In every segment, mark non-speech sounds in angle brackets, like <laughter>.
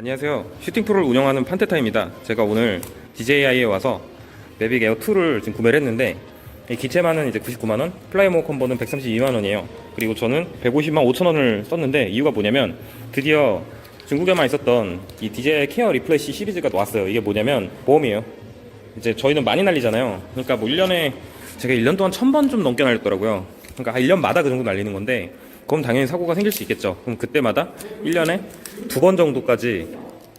안녕하세요. 슈팅 프로를 운영하는 판테타입니다. 제가 오늘 DJI에 와서 매빅 에어 2를 지금 구매를 했는데 이 기체만은 이제 99만 원, 플라이모 콤보는 132만 원이에요. 그리고 저는 150만 5천 원을 썼는데 이유가 뭐냐면 드디어 중국에만 있었던 이 DJI 케어 리플래시 시리즈가 나왔어요. 이게 뭐냐면 보험이에요. 이제 저희는 많이 날리잖아요. 그러니까 뭐 1년에 제가 1년 동안 1000번 좀 넘게 날렸더라고요. 그러니까 1년마다 그 정도 날리는 건데 그럼 당연히 사고가 생길 수 있겠죠. 그럼 그때마다 1년에 두 번 정도까지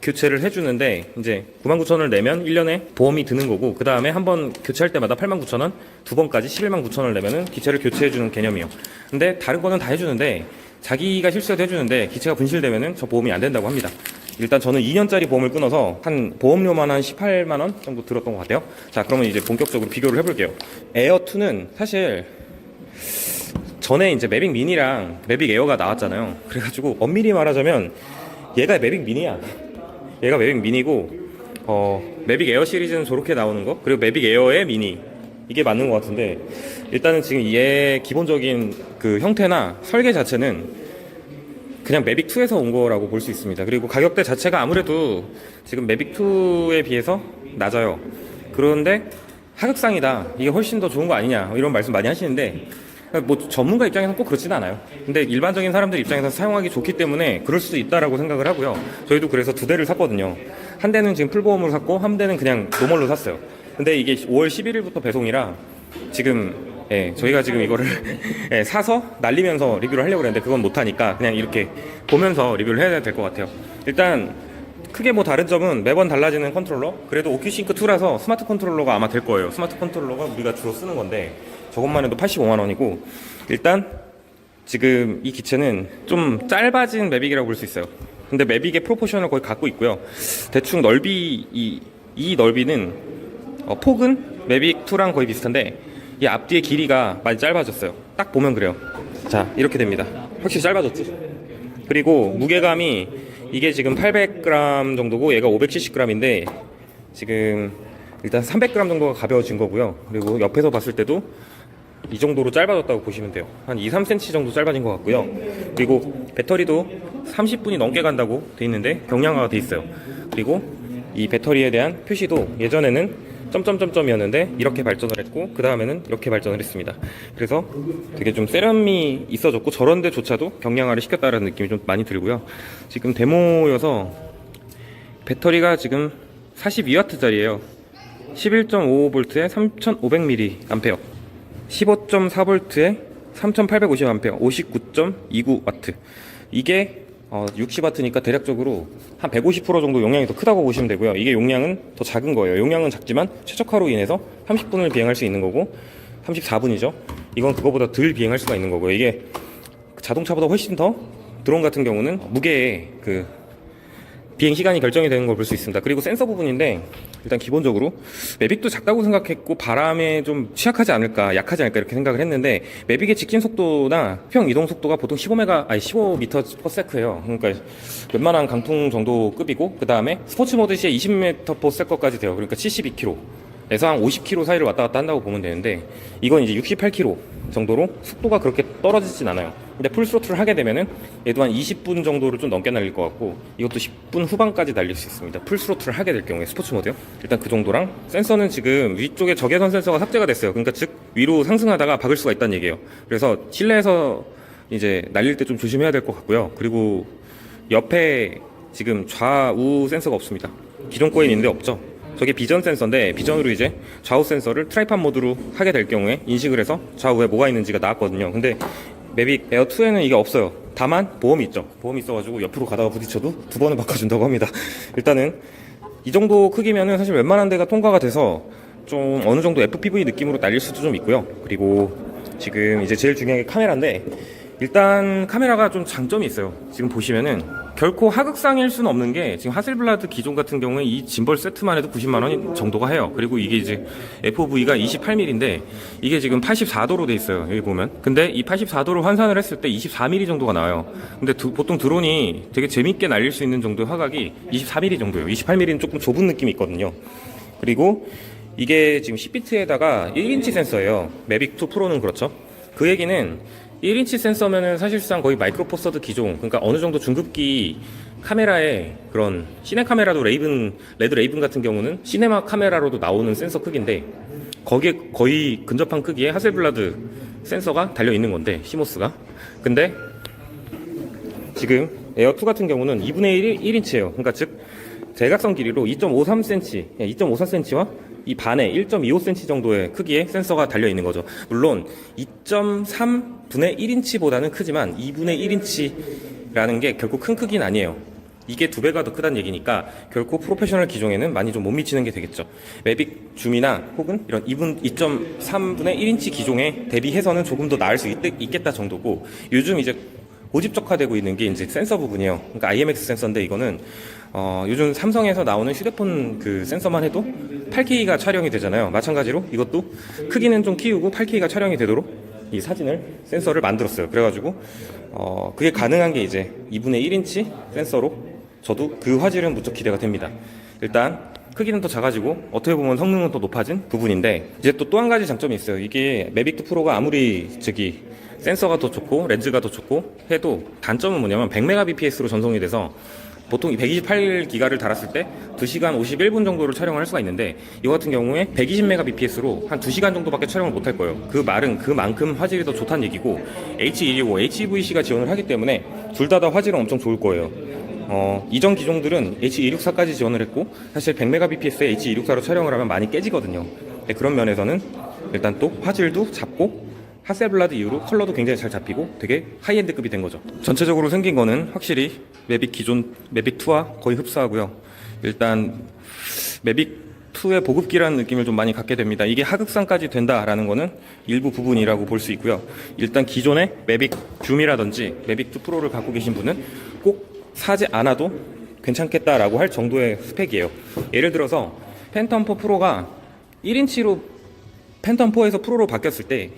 교체를 해주는데 이제 99,000원을 내면 1년에 보험이 드는 거고 그 다음에 한 번 교체할 때마다 89,000원 두 번까지 119,000원을 내면은 기체를 교체해주는 개념이에요. 근데 다른 거는 다 해주는데 자기가 실수해도 해주는데 기체가 분실되면은 저 보험이 안 된다고 합니다. 일단 저는 2년짜리 보험을 끊어서 한 보험료만 한 18만 원 정도 들었던 것 같아요. 자 그러면 이제 본격적으로 비교를 해볼게요. 에어 2는 사실 전에 이제 매빅 미니랑 매빅 에어가 나왔잖아요. 그래가지고 엄밀히 말하자면 얘가 매빅 미니야. 얘가 매빅 미니고 어 매빅 에어 시리즈는 저렇게 나오는 거 그리고 매빅 에어의 미니 이게 맞는 것 같은데 일단은 지금 얘 기본적인 그 형태나 설계 자체는 그냥 매빅 2에서 온 거라고 볼 수 있습니다. 그리고 가격대 자체가 아무래도 지금 매빅 2에 비해서 낮아요. 그런데 하극상이다. 이게 훨씬 더 좋은 거 아니냐. 뭐 이런 말씀 많이 하시는데 뭐 전문가 입장에서는 꼭 그렇지는 않아요. 근데 일반적인 사람들 입장에서 사용하기 좋기 때문에 그럴 수도 있다라고 생각을 하고요. 저희도 그래서 두 대를 샀거든요. 한 대는 지금 풀보험으로 샀고 한 대는 그냥 노멀로 샀어요. 근데 이게 5월 11일부터 배송이라 지금 예, 저희가 지금 이거를 <laughs> 예, 사서 날리면서 리뷰를 하려고 했는데 그건 못하니까 그냥 이렇게 보면서 리뷰를 해야 될 것 같아요. 일단 크게 뭐 다른 점은 매번 달라지는 컨트롤러 그래도 오큐싱크 2라서 스마트 컨트롤러가 아마 될 거예요. 스마트 컨트롤러가 우리가 주로 쓰는 건데 저것만 해도 85만 원이고 일단 지금 이 기체는 좀 짧아진 매빅이라고 볼 수 있어요. 근데 매빅의 프로포션을 거의 갖고 있고요. 대충 넓이 이, 이 넓이는 어, 폭은 매빅 2랑 거의 비슷한데 이 앞뒤의 길이가 많이 짧아졌어요. 딱 보면 그래요. 자 이렇게 됩니다. 확실히 짧아졌지. 그리고 무게감이 이게 지금 800g 정도고 얘가 570g인데 지금 일단 300g 정도가 가벼워진 거고요. 그리고 옆에서 봤을 때도 이 정도로 짧아졌다고 보시면 돼요. 한 2, 3cm 정도 짧아진 것 같고요. 그리고 배터리도 30분이 넘게 간다고 돼 있는데 경량화가 돼 있어요. 그리고 이 배터리에 대한 표시도 예전에는 점점점점이었는데 이렇게 발전을 했고 그 다음에는 이렇게 발전을 했습니다. 그래서 되게 좀 세련미 있어졌고 저런 데조차도 경량화를 시켰다는 느낌이 좀 많이 들고요. 지금 데모여서 배터리가 지금 42W짜리예요. 11.55V에 3500mAh 15.4V에 3850A 59.29W 이게 어, 60W니까 대략적으로 한 150% 정도 용량이 더 크다고 보시면 되고요. 이게 용량은 더 작은 거예요. 용량은 작지만 최적화로 인해서 30분을 비행할 수 있는 거고 34분이죠. 이건 그거보다 덜 비행할 수가 있는 거고요. 이게 자동차보다 훨씬 더 드론 같은 경우는 무게에 그 비행 시간이 결정이 되는 걸 볼 수 있습니다. 그리고 센서 부분인데 일단 기본적으로 매빅도 작다고 생각했고 바람에 좀 취약하지 않을까, 약하지 않을까 이렇게 생각을 했는데 매빅의 직진 속도나 평 이동 속도가 보통 15메가 아니 15m/s예요. 그러니까 웬만한 강풍 정도 급이고 그 다음에 스포츠 모드 시에 20m/s까지 돼요. 그러니까 72km. 에서 한 50km 사이를 왔다 갔다 한다고 보면 되는데 이건 이제 68km 정도로 속도가 그렇게 떨어지진 않아요. 근데 풀 스로틀을 하게 되면은 얘도 한 20분 정도를 좀 넘게 날릴 것 같고 이것도 10분 후반까지 날릴 수 있습니다. 풀 스로틀을 하게 될 경우에 스포츠 모드요. 일단 그 정도랑 센서는 지금 위쪽에 적외선 센서가 삭제가 됐어요. 그러니까 즉 위로 상승하다가 박을 수가 있다는 얘기예요. 그래서 실내에서 이제 날릴 때 좀 조심해야 될 것 같고요. 그리고 옆에 지금 좌우 센서가 없습니다. 기존 거에 있는데 없죠. 저게 비전 센서인데 비전으로 이제 좌우 센서를 트라이판 모드로 하게 될 경우에 인식을 해서 좌우에 뭐가 있는지가 나왔거든요. 근데 매빅 에어 2에는 이게 없어요. 다만 보험이 있죠. 보험이 있어가지고 옆으로 가다가 부딪혀도 두 번은 바꿔준다고 합니다. <laughs> 일단은 이 정도 크기면은 사실 웬만한 데가 통과가 돼서 좀 어느 정도 FPV 느낌으로 날릴 수도 좀 있고요. 그리고 지금 이제 제일 중요한 게 카메라인데 일단 카메라가 좀 장점이 있어요. 지금 보시면은 결코 하극상일 수는 없는 게 지금 하셀블라드 기존 같은 경우에 이 짐벌 세트만 해도 90만 원 정도가 해요. 그리고 이게 이제 FOV가 28mm인데 이게 지금 84도로 돼 있어요. 여기 보면. 근데 이 84도로 환산을 했을 때 24mm 정도가 나와요. 근데 두- 보통 드론이 되게 재밌게 날릴 수 있는 정도의 화각이 24mm 정도예요. 28mm는 조금 좁은 느낌이 있거든요. 그리고 이게 지금 10비트에다가 1인치 센서예요. 매빅 2 프로는 그렇죠. 그 얘기는 1인치 센서면은 사실상 거의 마이크로 포서드 기종, 그러니까 어느 정도 중급기 카메라의 그런 시네 카메라도 레이븐 레드 레이븐 같은 경우는 시네마 카메라로도 나오는 센서 크기인데 거기에 거의 근접한 크기의 하셀블라드 센서가 달려 있는 건데 시모스가 근데 지금 에어2 같은 경우는 2분의 1, 1인치예요. 그러니까 즉 대각선 길이로 2.53cm, 2.54cm와 이 반의 1.25cm 정도의 크기의 센서가 달려 있는 거죠. 물론 2.3분의 1인치보다는 크지만 2분의 1인치라는 게 결코 큰 크기는 아니에요. 이게 두 배가 더 크다는 얘기니까 결코 프로페셔널 기종에는 많이 좀 못 미치는 게 되겠죠. 매빅 줌이나 혹은 이런 2분 2.3분의 1인치 기종에 대비해서는 조금 더 나을 수 있, 있겠다 정도고 요즘 이제 고집적화되고 있는 게 이제 센서 부분이에요. 그러니까 IMX 센서인데 이거는 어, 요즘 삼성에서 나오는 휴대폰 그 센서만 해도 8K가 촬영이 되잖아요. 마찬가지로 이것도 크기는 좀 키우고 8K가 촬영이 되도록 이 사진을 센서를 만들었어요. 그래가지고 어, 그게 가능한 게 이제 2분의 1인치 센서로 저도 그 화질은 무척 기대가 됩니다. 일단 크기는 더 작아지고 어떻게 보면 성능은 더 높아진 부분인데 이제 또 또 한 가지 장점이 있어요. 이게 매빅2 프로가 아무리 저기 센서가 더 좋고 렌즈가 더 좋고 해도 단점은 뭐냐면 100mbps로 전송이 돼서 보통 128기가를 달았을 때 2시간 51분 정도를 촬영을 할 수가 있는데 이거 같은 경우에 120mbps로 한 2시간 정도밖에 촬영을 못 할 거예요. 그 말은 그만큼 화질이 더 좋다는 얘기고 H265, HEVC가 지원을 하기 때문에 둘 다 다 화질은 엄청 좋을 거예요. 어, 이전 기종들은 H264까지 지원을 했고 사실 100mbps의 H264로 촬영을 하면 많이 깨지거든요. 네, 그런 면에서는 일단 또 화질도 잡고 하셀블라드 이후로 컬러도 굉장히 잘 잡히고 되게 하이엔드급이 된 거죠. 전체적으로 생긴 거는 확실히 매빅 기존 매빅 2와 거의 흡사하고요. 일단 매빅 2의 보급기라는 느낌을 좀 많이 갖게 됩니다. 이게 하극상까지 된다라는 거는 일부 부분이라고 볼 수 있고요. 일단 기존의 매빅 줌이라든지 매빅 2 프로를 갖고 계신 분은 꼭 사지 않아도 괜찮겠다라고 할 정도의 스펙이에요. 예를 들어서 팬텀 4 프로가 1인치로 팬텀 4에서 프로로 바뀌었을 때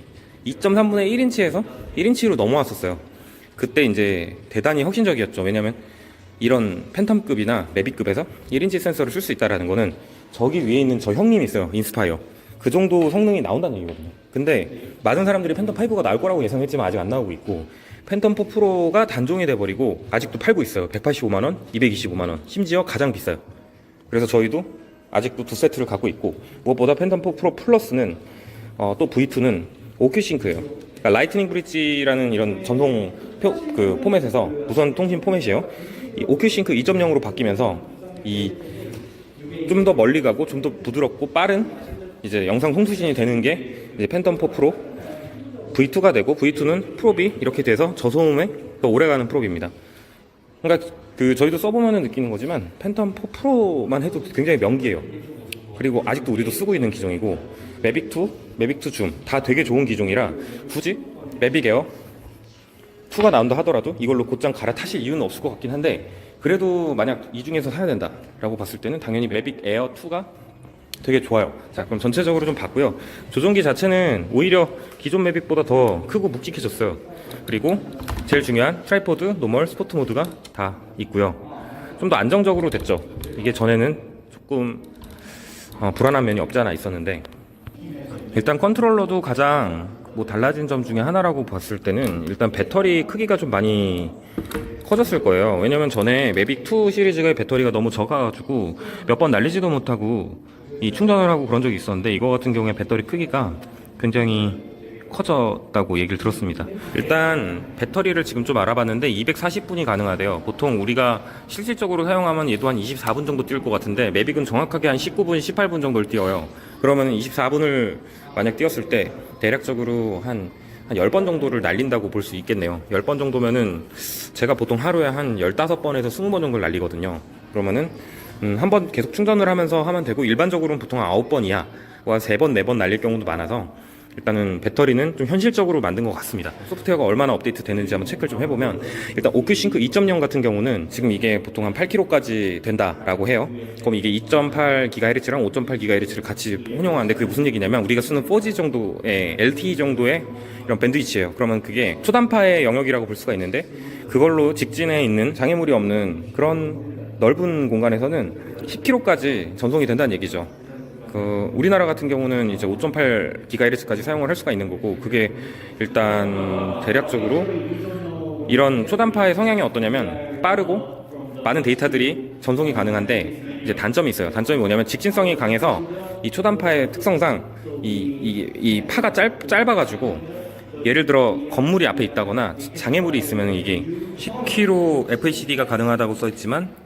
2.3분의 1인치에서 1인치로 넘어왔었어요. 그때 이제 대단히 혁신적이었죠. 왜냐면 이런 팬텀급이나 매빅급에서 1인치 센서를 쓸 수 있다라는 거는 저기 위에 있는 저 형님이 있어요. 인스파이어. 그 정도 성능이 나온다는 얘기거든요. 근데 많은 사람들이 팬텀 5가 나올 거라고 예상했지만 아직 안 나오고 있고 팬텀 4 프로가 단종이 돼 버리고 아직도 팔고 있어요. 185만 원, 225만 원. 심지어 가장 비싸요. 그래서 저희도 아직도 두 세트를 갖고 있고 무엇보다 팬텀 4 프로 플러스는 어, 또 V2는 오큐 싱크예요. 그러니까 라이트닝 브릿지라는 이런 전송 표, 그 포맷에서 무선 통신 포맷이에요. 이 오큐 싱크 2.0으로 바뀌면서 이 좀 더 멀리 가고 좀 더 부드럽고 빠른 이제 영상 송수신이 되는 게 이제 팬텀 4 프로 V2가 되고 V2는 프로비 이렇게 돼서 저소음에 더 오래가는 프로비입니다. 그러니까 그 저희도 써보면 느끼는 거지만 팬텀 4 프로만 해도 굉장히 명기예요. 그리고 아직도 우리도 쓰고 있는 기종이고 매빅2, 매빅2 줌다 되게 좋은 기종이라 굳이 매빅 에어 2가 나온다 하더라도 이걸로 곧장 갈아타실 이유는 없을 것 같긴 한데 그래도 만약 이 중에서 사야 된다라고 봤을 때는 당연히 매빅 에어 2가 되게 좋아요. 자, 그럼 전체적으로 좀 봤고요. 조종기 자체는 오히려 기존 매빅보다 더 크고 묵직해졌어요. 그리고 제일 중요한 트라이포드, 노멀, 스포트 모드가 다 있고요. 좀 더 안정적으로 됐죠. 이게 전에는 조금 어, 불안한 면이 없지 않아 있었는데 일단 컨트롤러도 가장 뭐 달라진 점 중에 하나라고 봤을 때는 일단 배터리 크기가 좀 많이 커졌을 거예요. 왜냐면 전에 매빅 2 시리즈의 배터리가 너무 적어가지고 몇 번 날리지도 못하고 이 충전을 하고 그런 적이 있었는데 이거 같은 경우에 배터리 크기가 굉장히 커졌다고 얘기를 들었습니다. 일단 배터리를 지금 좀 알아봤는데 240분이 가능하대요. 보통 우리가 실질적으로 사용하면 얘도 한 24분 정도 뛸 것 같은데 매빅은 정확하게 한 19분, 18분 정도를 띄어요. 그러면 24분을 만약 띄었을 때 대략적으로 한, 한 10번 정도를 날린다고 볼 수 있겠네요. 10번 정도면은 제가 보통 하루에 한 15번에서 20번 정도를 날리거든요. 그러면은 음, 한 번 계속 충전을 하면서 하면 되고 일반적으로는 보통 9번이야. 한 3번, 4번 날릴 경우도 많아서 일단은 배터리는 좀 현실적으로 만든 것 같습니다. 소프트웨어가 얼마나 업데이트 되는지 한번 체크를 좀 해보면 일단 오큐싱크 2.0 같은 경우는 지금 이게 보통 한 8kg까지 된다라고 해요. 그럼 이게 2.8GHz랑 5.8GHz를 같이 혼용하는데 그게 무슨 얘기냐면 우리가 쓰는 4G 정도의 LTE 정도의 이런 밴드위치예요. 그러면 그게 초단파의 영역이라고 볼 수가 있는데 그걸로 직진에 있는 장애물이 없는 그런 넓은 공간에서는 10kg까지 전송이 된다는 얘기죠. 그 우리나라 같은 경우는 이제 5.8GHz까지 사용을 할 수가 있는 거고 그게 일단 대략적으로 이런 초단파의 성향이 어떠냐면 빠르고 많은 데이터들이 전송이 가능한데 이제 단점이 있어요. 단점이 뭐냐면 직진성이 강해서 이 초단파의 특성상 이, 이, 이 파가 짧, 짧아가지고 예를 들어 건물이 앞에 있다거나 장애물이 있으면 이게 10km FHD가 가능하다고 써 있지만 어,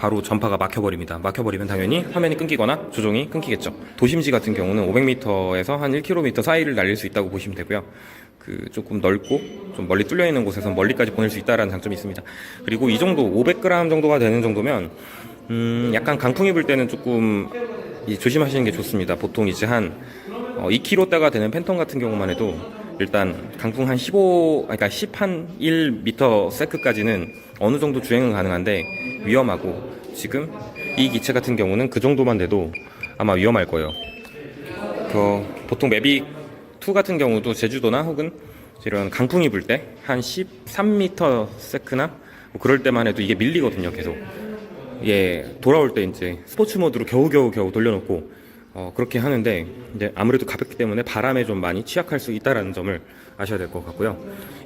바로 전파가 막혀버립니다. 막혀버리면 당연히 화면이 끊기거나 조종이 끊기겠죠. 도심지 같은 경우는 500m에서 한 1km 사이를 날릴 수 있다고 보시면 되고요. 그 조금 넓고 좀 멀리 뚫려 있는 곳에서 멀리까지 보낼 수 있다라는 장점이 있습니다. 그리고 이 정도 500g 정도가 되는 정도면 음, 약간 강풍이 불 때는 조금 이 조심하시는 게 좋습니다. 보통 이제 한 어, 2kg대가 되는 팬텀 같은 경우만 해도 일단 강풍 한 15, 그러니까 10 한 1m 세크까지는 어느 정도 주행은 가능한데 위험하고 지금 이 기체 같은 경우는 그 정도만 돼도 아마 위험할 거예요. 그 보통 매빅 2 같은 경우도 제주도나 혹은 이런 강풍이 불 때 한 13m 세크나 뭐 그럴 때만 해도 이게 밀리거든요, 계속. 예, 돌아올 때 이제 스포츠 모드로 겨우겨우 겨우 돌려놓고 어, 그렇게 하는데 이제 아무래도 가볍기 때문에 바람에 좀 많이 취약할 수 있다라는 점을 아셔야 될 것 같고요.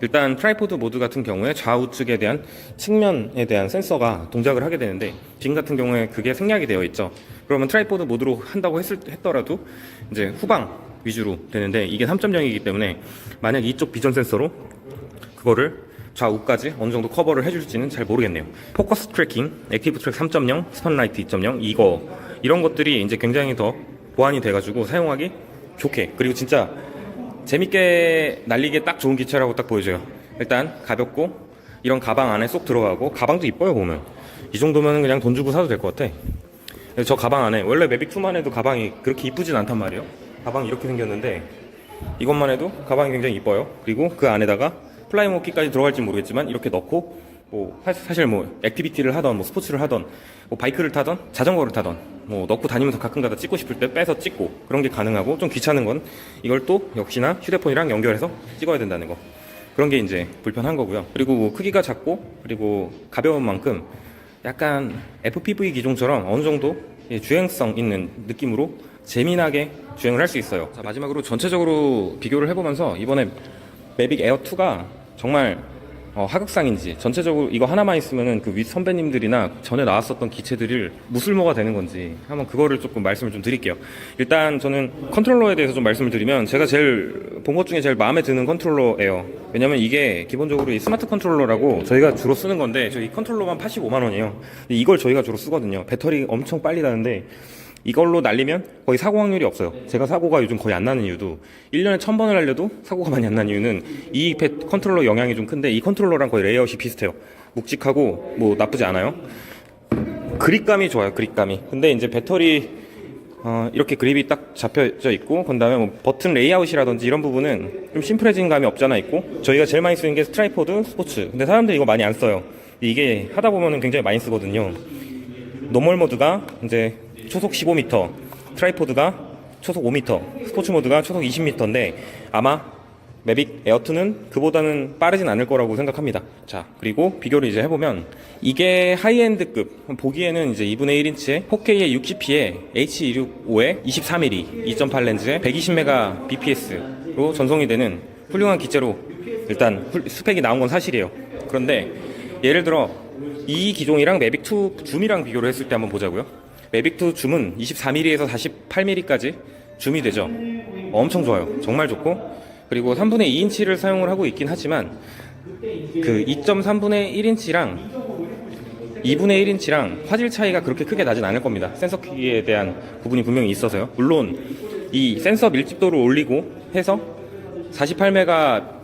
일단 트라이포드 모드 같은 경우에 좌우측에 대한 측면에 대한 센서가 동작을 하게 되는데 지금 같은 경우에 그게 생략이 되어 있죠. 그러면 트라이포드 모드로 한다고 했을 했더라도 이제 후방 위주로 되는데 이게 3.0이기 때문에 만약 이쪽 비전 센서로 그거를 좌우까지 어느 정도 커버를 해줄지는 잘 모르겠네요. 포커스 트래킹, 액티브 트랙 3.0, 스펀라이트 2.0 이거 이런 것들이 이제 굉장히 더 보완이 돼가지고 사용하기 좋게 그리고 진짜 재밌게 날리기에 딱 좋은 기체라고 딱 보여져요. 일단 가볍고 이런 가방 안에 쏙 들어가고 가방도 이뻐요 보면 이 정도면 그냥 돈 주고 사도 될 것 같아. 저 가방 안에 원래 매빅 2만 해도 가방이 그렇게 이쁘진 않단 말이에요. 가방이 이렇게 생겼는데 이것만 해도 가방이 굉장히 이뻐요. 그리고 그 안에다가 플라이모키까지 들어갈지 모르겠지만 이렇게 넣고 뭐 사- 사실 뭐 액티비티를 하던 뭐 스포츠를 하던 뭐 바이크를 타던 자전거를 타던 뭐 넣고 다니면서 가끔가다 찍고 싶을 때 빼서 찍고 그런 게 가능하고 좀 귀찮은 건 이걸 또 역시나 휴대폰이랑 연결해서 찍어야 된다는 거 그런 게 이제 불편한 거고요. 그리고 뭐 크기가 작고 그리고 가벼운 만큼 약간 FPV 기종처럼 어느 정도 예, 주행성 있는 느낌으로 재미나게 주행을 할 수 있어요. 자, 마지막으로 전체적으로 비교를 해보면서 이번에 매빅 에어 2가 정말 어, 하극상인지 전체적으로 이거 하나만 있으면은 그 윗 선배님들이나 전에 나왔었던 기체들을 무술모가 되는 건지 한번 그거를 조금 말씀을 좀 드릴게요. 일단 저는 컨트롤러에 대해서 좀 말씀을 드리면 제가 제일 본 것 중에 제일 마음에 드는 컨트롤러예요. 왜냐면 이게 기본적으로 이 스마트 컨트롤러라고 저희가 주로 쓰는 건데 저희 컨트롤러만 85만 원이에요. 이걸 저희가 주로 쓰거든요. 배터리 엄청 빨리 나는데 이걸로 날리면 거의 사고 확률이 없어요. 제가 사고가 요즘 거의 안 나는 이유도 1년에 1000번을 날려도 사고가 많이 안 나는 이유는 이 패- 컨트롤러 영향이 좀 큰데 이 컨트롤러랑 거의 레이아웃이 비슷해요. 묵직하고 뭐 나쁘지 않아요. 그립감이 좋아요. 그립감이. 근데 이제 배터리 어, 이렇게 그립이 딱 잡혀져 있고 그 다음에 뭐 버튼 레이아웃이라든지 이런 부분은 좀 심플해진 감이 없잖아 있고 저희가 제일 많이 쓰는 게 스트라이포드 스포츠. 근데 사람들이 이거 많이 안 써요. 이게 하다 보면은 굉장히 많이 쓰거든요. 노멀 모드가 이제 초속 15m, 트라이포드가 초속 5m, 스포츠 모드가 초속 20m인데 아마 매빅 에어2는 그보다는 빠르진 않을 거라고 생각합니다. 자, 그리고 비교를 이제 해보면 이게 하이엔드급 보기에는 이제 2분의 1인치에 4K에 60p에 H265에 23mm 2.8 렌즈에 120메가 bps로 전송이 되는 훌륭한 기체로 일단 훌- 스펙이 나온 건 사실이에요. 그런데 예를 들어 이 기종이랑 매빅2 줌이랑 비교를 했을 때 한번 보자고요. 매빅2 줌은 24mm에서 48mm까지 줌이 되죠. 엄청 좋아요. 정말 좋고 그리고 3분의 2인치를 사용을 하고 있긴 하지만 그 2.3분의 1인치랑 2분의 1인치랑 화질 차이가 그렇게 크게 나진 않을 겁니다. 센서 크기에 대한 부분이 분명히 있어서요. 물론 이 센서 밀집도를 올리고 해서 48메가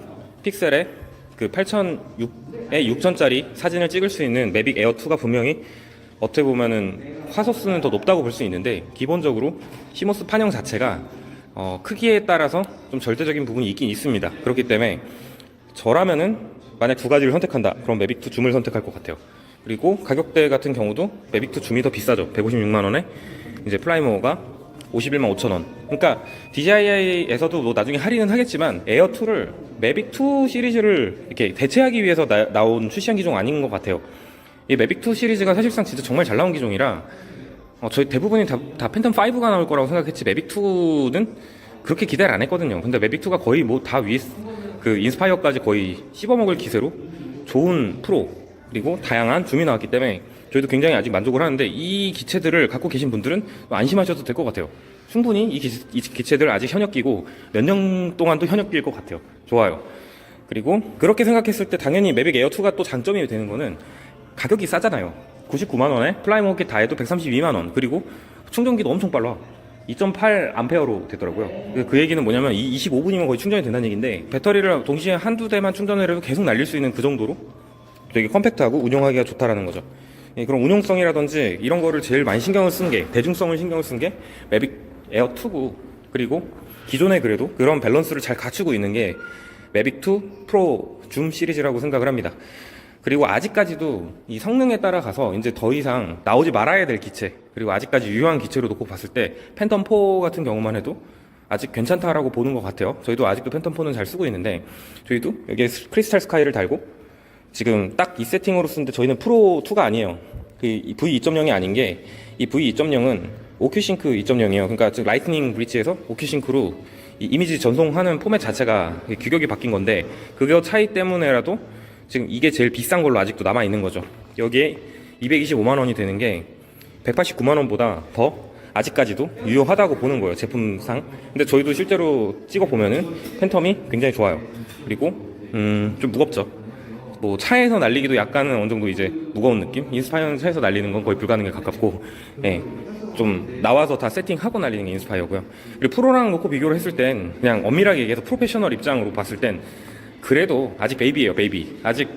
픽셀에 그 8006에 6000짜리 사진을 찍을 수 있는 매빅 에어 2가 분명히 어떻게 보면은 화소수는 더 높다고 볼 수 있는데 기본적으로 시모스 판형 자체가 어, 크기에 따라서 좀 절대적인 부분이 있긴 있습니다. 그렇기 때문에 저라면은 만약 두 가지를 선택한다. 그럼 매빅2 줌을 선택할 것 같아요. 그리고 가격대 같은 경우도 매빅2 줌이 더 비싸죠. 156만 원에 이제 플라이모어가 51만 5천 원. 그러니까 DJI에서도 뭐 나중에 할인은 하겠지만 에어2를 매빅2 시리즈를 이렇게 대체하기 위해서 나, 온 출시한 기종 아닌 것 같아요. 이 매빅2 시리즈가 사실상 진짜 정말 잘 나온 기종이라 어, 저희 대부분이 다, 다 팬텀 5가 나올 거라고 생각했지 매빅2는 그렇게 기대를 안 했거든요. 근데 매빅2가 거의 뭐 다 위, 그 인스파이어까지 거의 씹어먹을 기세로 좋은 프로 그리고 다양한 줌이 나왔기 때문에 저희도 굉장히 아직 만족을 하는데 이 기체들을 갖고 계신 분들은 안심하셔도 될 것 같아요. 충분히 이, 기, 이 기체들 아직 현역기고 몇 년 동안도 현역기일 것 같아요. 좋아요. 그리고 그렇게 생각했을 때 당연히 매빅 에어 2가 또 장점이 되는 거는 가격이 싸잖아요. 99만 원에 플라이머켓 다 해도 132만 원. 그리고 충전기도 엄청 빨라. 2.8 암페어로 되더라고요. 그- 그 얘기는 뭐냐면 이 25분이면 거의 충전이 된다는 얘기인데 배터리를 동시에 한두 대만 충전을 해도 계속 날릴 수 있는 그 정도로 되게 컴팩트하고 운영하기가 좋다라는 거죠. 예, 그럼 운용성이라든지 이런 거를 제일 많이 신경을 쓴 게 대중성을 신경을 쓴 게 매빅 에어 2고 그리고 기존에 그래도 그런 밸런스를 잘 갖추고 있는 게 매빅 2 프로 줌 시리즈라고 생각을 합니다. 그리고 아직까지도 이 성능에 따라가서 이제 더 이상 나오지 말아야 될 기체 그리고 아직까지 유효한 기체로 놓고 봤을 때 팬텀 4 같은 경우만 해도 아직 괜찮다라고 보는 것 같아요. 저희도 아직도 팬텀 4는 잘 쓰고 있는데 저희도 여기에 크리스탈 스카이를 달고 지금 딱 이 세팅으로 쓰는데 저희는 프로 2가 아니에요. 그 V2.0이 아닌 게 이 V2.0은 오큐싱크 2.0이에요. 그러니까 즉 라이트닝 브릿지에서 오큐싱크로 이 이미지 전송하는 포맷 자체가 규격이 바뀐 건데 그거 차이 때문에라도 지금 이게 제일 비싼 걸로 아직도 남아 있는 거죠. 여기에 225만 원이 되는 게 189만 원보다 더 아직까지도 유효하다고 보는 거예요 제품상. 근데 저희도 실제로 찍어 보면은 팬텀이 굉장히 좋아요. 그리고 음, 좀 무겁죠. 뭐 차에서 날리기도 약간은 어느 정도 이제 무거운 느낌? 인스파이어는 차에서 날리는 건 거의 불가능에 가깝고, 예. 좀 나와서 다 세팅하고 날리는 게 인스파이어고요. 그리고 프로랑 놓고 비교를 했을 땐 그냥 엄밀하게 얘기해서 프로페셔널 입장으로 봤을 땐 그래도 아직 베이비예요, 베이비. 아직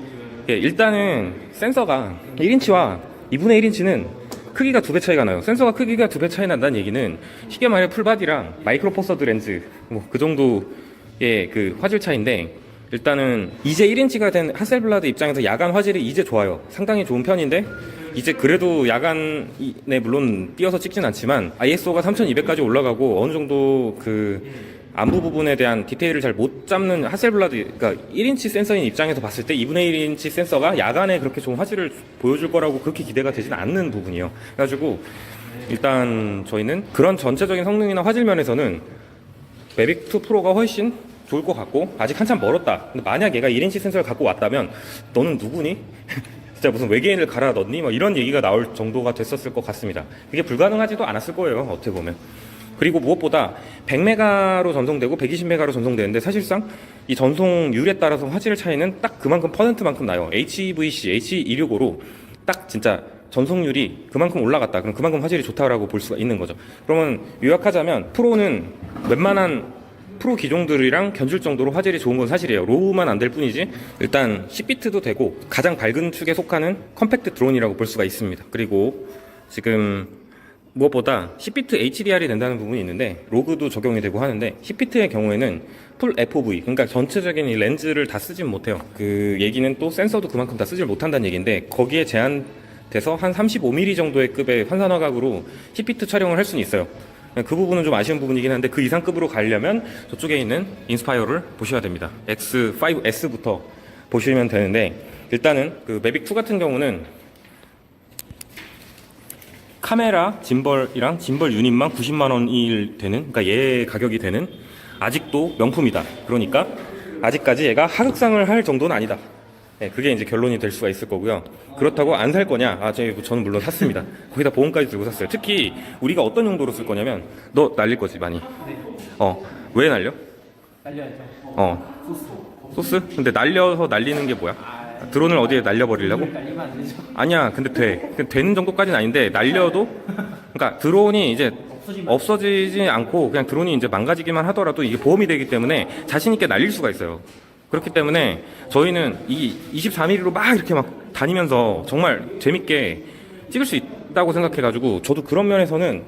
예, 일단은 센서가 1인치와 2분의 1인치는 크기가 두 배 차이가 나요. 센서가 크기가 두 배 차이 난다는 얘기는 쉽게 말해 풀바디랑 마이크로 포서드 렌즈 뭐 그 정도의 그 화질 차인데 일단은 이제 1인치가 된 하셀블라드 입장에서 야간 화질이 이제 좋아요. 상당히 좋은 편인데 이제 그래도 야간에 물론 띄어서 찍진 않지만 ISO가 3200까지 올라가고 어느 정도 그 안부 부분에 대한 디테일을 잘 못 잡는 하셀블라드 그러니까 1인치 센서인 입장에서 봤을 때 2분의 1인치 센서가 야간에 그렇게 좋은 화질을 보여줄 거라고 그렇게 기대가 되지는 않는 부분이에요. 그래가지고 일단 저희는 그런 전체적인 성능이나 화질 면에서는 매빅 2 프로가 훨씬 좋을 것 같고 아직 한참 멀었다. 근데 만약 얘가 1인치 센서를 갖고 왔다면 너는 누구니? <laughs> 진짜 무슨 외계인을 갈아 넣니? 뭐 이런 얘기가 나올 정도가 됐었을 것 같습니다. 그게 불가능하지도 않았을 거예요. 어떻게 보면. 그리고 무엇보다 100메가로 전송되고 120메가로 전송되는데 사실상 이 전송률에 따라서 화질 차이는 딱 그만큼 퍼센트만큼 나요. HVC, H265로 딱 진짜 전송률이 그만큼 올라갔다. 그럼 그만큼 화질이 좋다라고 볼 수가 있는 거죠. 그러면 요약하자면 프로는 웬만한 프로 기종들이랑 견줄 정도로 화질이 좋은 건 사실이에요. 로우만 안 될 뿐이지 일단 10비트도 되고 가장 밝은 축에 속하는 컴팩트 드론이라고 볼 수가 있습니다. 그리고 지금 무엇보다 10비트 HDR이 된다는 부분이 있는데 로그도 적용이 되고 하는데 10비트의 경우에는 풀 FOV 그러니까 전체적인 이 렌즈를 다 쓰진 못해요. 그 얘기는 또 센서도 그만큼 다 쓰질 못한다는 얘기인데 거기에 제한돼서 한 35mm 정도의 급의 환산화각으로 10비트 촬영을 할 수는 있어요. 그 부분은 좀 아쉬운 부분이긴 한데 그 이상급으로 가려면 저쪽에 있는 인스파이어를 보셔야 됩니다. X5S부터 보시면 되는데 일단은 그 매빅 2 같은 경우는 카메라 짐벌이랑 짐벌 유닛만 90만 원이 되는 그러니까 얘 가격이 되는 아직도 명품이다. 그러니까 아직까지 얘가 하극상을 할 정도는 아니다. 네, 그게 이제 결론이 될 수가 있을 거고요. 그렇다고 안 살 거냐? 아, 저, 저는 물론 샀습니다. 거기다 보험까지 들고 샀어요. 특히 우리가 어떤 용도로 쓸 거냐면 너 날릴 거지 많이. 어, 왜 날려? 날려야죠. 어, 소스. 소스? 근데 날려서 날리는 게 뭐야? 드론을 어디에 날려버리려고? 아니야, 근데 돼. 되는 정도까지는 아닌데 날려도 그러니까 드론이 이제 없어지지 않고 그냥 드론이 이제 망가지기만 하더라도 이게 보험이 되기 때문에 자신 있게 날릴 수가 있어요. 그렇기 때문에 저희는 이 24mm로 막 이렇게 막 다니면서 정말 재밌게 찍을 수 있다고 생각해가지고 저도 그런 면에서는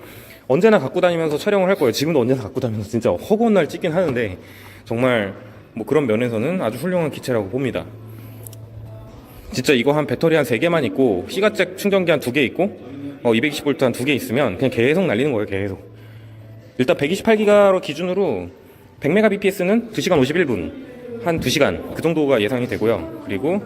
언제나 갖고 다니면서 촬영을 할 거예요. 지금도 언제나 갖고 다니면서 진짜 허구한 날 찍긴 하는데 정말 뭐 그런 면에서는 아주 훌륭한 기체라고 봅니다. 진짜 이거 한 배터리 한 3개만 있고 시가잭 충전기 한 2개 있고 어 220V 한 2개 있으면 그냥 계속 날리는 거예요 계속. 일단 128기가로 기준으로 100mbps는 2시간 51분 한 2시간 그 정도가 예상이 되고요. 그리고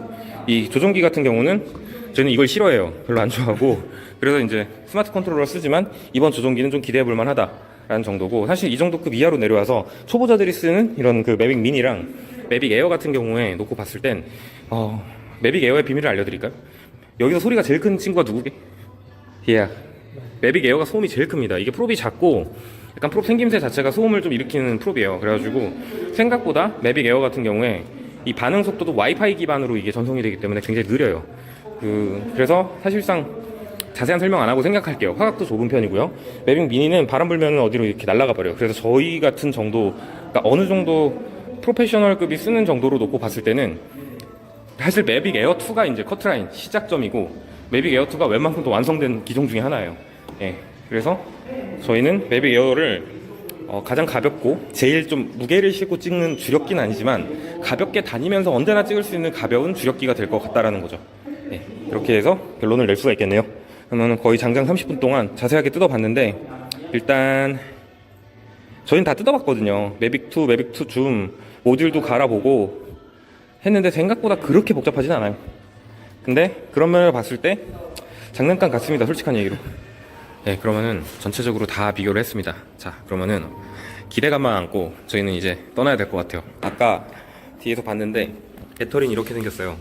이 조종기 같은 경우는 저는 이걸 싫어해요. 별로 안 좋아하고. 그래서 이제 스마트 컨트롤러 쓰지만 이번 조종기는 좀 기대해 볼 만하다 라는 정도고 사실 이 정도 급 이하로 내려와서 초보자들이 쓰는 이런 그 매빅 미니랑 매빅 에어 같은 경우에 놓고 봤을 땐 어, 매빅 에어의 비밀을 알려드릴까요? 여기서 소리가 제일 큰 친구가 누구게? 얘야. 매빅 에어가 소음이 제일 큽니다. 이게 프롭이 작고 약간 프롭 생김새 자체가 소음을 좀 일으키는 프롭이에요. 그래가지고 생각보다 매빅 에어 같은 경우에 이 반응 속도도 와이파이 기반으로 이게 전송이 되기 때문에 굉장히 느려요. 그 그래서 사실상 자세한 설명 안 하고 생각할게요. 화각도 좁은 편이고요. 매빅 미니는 바람 불면 어디로 이렇게 날아가 버려요. 그래서 저희 같은 정도, 그러니까 어느 정도 프로페셔널급이 쓰는 정도로 놓고 봤을 때는 사실 매빅 에어 2가 이제 커트라인 시작점이고 매빅 에어 2가 웬만큼 또 완성된 기종 중에 하나예요. 예. 그래서 저희는 매빅 에어를 어, 가장 가볍고 제일 좀 무게를 싣고 찍는 주력기는 아니지만 가볍게 다니면서 언제나 찍을 수 있는 가벼운 주력기가 될 것 같다라는 거죠. 예. 이렇게 해서 결론을 낼 수가 있겠네요. 그러면 거의 장장 30분 동안 자세하게 뜯어봤는데 일단 저희는 다 뜯어봤거든요. 매빅 2, 매빅 2 줌 모듈도 갈아보고 했는데 생각보다 그렇게 복잡하진 않아요. 근데 그런 면을 봤을 때 장난감 같습니다. 솔직한 얘기로. 네, 그러면은 전체적으로 다 비교를 했습니다. 자, 그러면은 기대감만 안고 저희는 이제 떠나야 될 것 같아요. 아까 뒤에서 봤는데 배터리는 이렇게 생겼어요.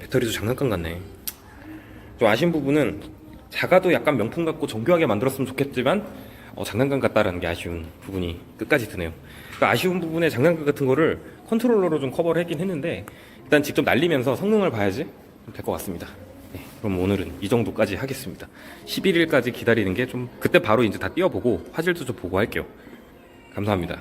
배터리도 장난감 같네. 좀 아쉬운 부분은 작아도 약간 명품 같고 정교하게 만들었으면 좋겠지만 어, 장난감 같다라는 게 아쉬운 부분이 끝까지 드네요. 그러니까 아쉬운 부분에 장난감 같은 거를 컨트롤러로 좀 커버를 했긴 했는데 일단 직접 날리면서 성능을 봐야지 될 것 같습니다. 네, 그럼 오늘은 이 정도까지 하겠습니다. 11일까지 기다리는 게 좀 그때 바로 이제 다 띄워보고 화질도 좀 보고 할게요. 감사합니다.